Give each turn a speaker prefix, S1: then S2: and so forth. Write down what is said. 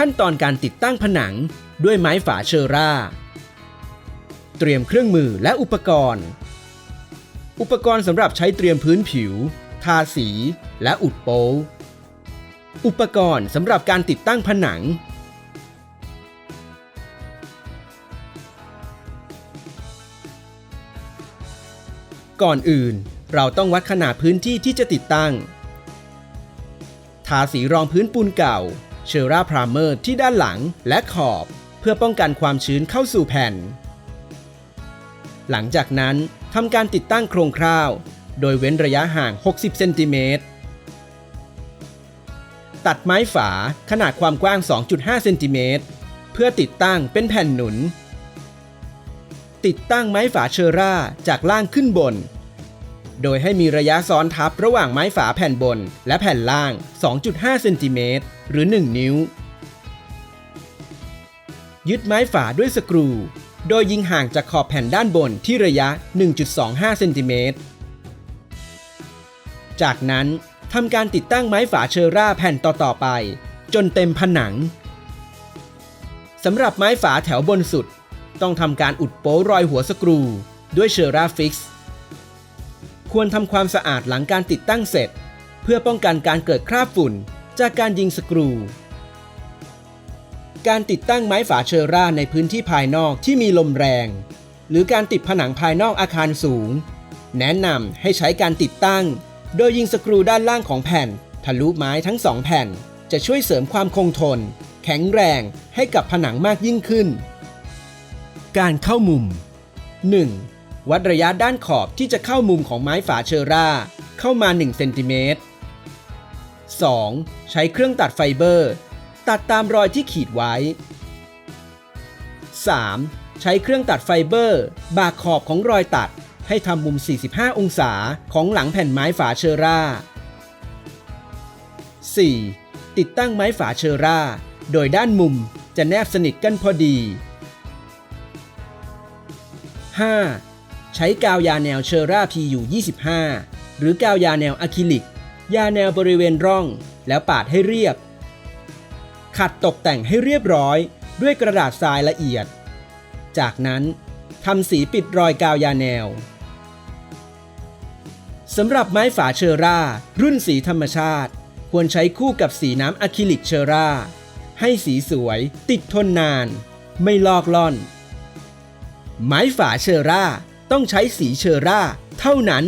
S1: ขั้นตอนการติดตั้งผนังด้วยไม้ฝาเชอร่า เตรียมเครื่องมือและอุปกรณ์ อุปกรณ์สำหรับใช้เตรียมพื้นผิว ทาสี และอุดโป๊อุปกรณ์สำหรับการติดตั้งผนัง ก่อนอื่นเราต้องวัดขนาดพื้นที่ที่จะติดตั้ง ทาสีรองพื้นปูนเก่า เชอร่าพรามเมอร์ที่ด้านหลังและขอบ เพื่อป้องกันความชื้นเข้าสู่แผ่น หลังจากนั้นทำการติดตั้งโครงคร่าว โดยเว้นระยะห่าง 60 เซนติเมตร ตัดไม้ฝาขนาดความกว้าง 2.5 เซนติเมตรเพื่อติดตั้งเป็นแผ่นหนุน ติดตั้งไม้ฝาเชอร่าจากล่างขึ้นบน โดยให้มีระยะซ้อนทับระหว่างไม้ฝาแผ่นบน และแผ่นล่าง 2.5 เซนติเมตรหรือ 1 นิ้ว ยึดไม้ฝาด้วยสกรู โดยยิงห่างจากขอบแผ่นด้านบนที่ระยะ 1.25 เซนติเมตร จากนั้นทำการติดตั้งไม้ฝาเชอร่าแผ่นต่อๆไป จนเต็มผนังสำหรับไม้ฝาแถวบนสุด ต้องทำการอุดโป๊รอยหัวสกรู ด้วยเชอร่าฟิกซ์ ควรทำความสะอาดหลังการติดตั้งเสร็จ เพื่อป้องกันการเกิดคราบฝุ่น จากการยิงสกรู การติดตั้งไม้ฝาเชอร่าในพื้นที่ภายนอกที่มีลมแรง หรือการติดผนังภายนอกอาคารสูง แนะนำให้ใช้การติดตั้ง โดยยิงสกรูด้านล่างของแผ่น ทะลุไม้ทั้งสองแผ่น จะช่วยเสริมความคงทน แข็งแรงให้กับผนังมากยิ่งขึ้น การเข้ามุม 1. วัดระยะด้านขอบที่จะเข้ามุมของไม้ฝาเชอร่า เข้ามา 1 เซนติเมตร 2. ใช้เครื่องตัดไฟเบอร์ ตัดตามรอยที่ขีดไว้ 3. ใช้เครื่องตัดไฟเบอร์ บากขอบของรอยตัด ให้ทำมุม 45 องศาของหลังแผ่นไม้ฝาเชอร่า 4. ติดตั้งไม้ฝาเชอร่า โดยด้านมุมจะแนบสนิทกันพอดี 5. ใช้กาวยาแนวเชอร่า PU 25 หรือกาวยาแนวอะคริลิก ยาแนวบริเวณร่อง แล้วปาดให้เรียบ ขัดตกแต่งให้เรียบร้อยด้วยกระดาษทรายละเอียด จากนั้นทำสีปิดรอยกาวยาแนวสำหรับไม้ฝาเชอร่า รุ่นสีธรรมชาติ ควรใช้คู่กับสีน้ำอะคริลิกเชอร่า ให้สีสวย ติดทนนาน ไม่ลอกล่อน ไม้ฝาเชอร่า ต้องใช้สีเชอร่า เท่านั้น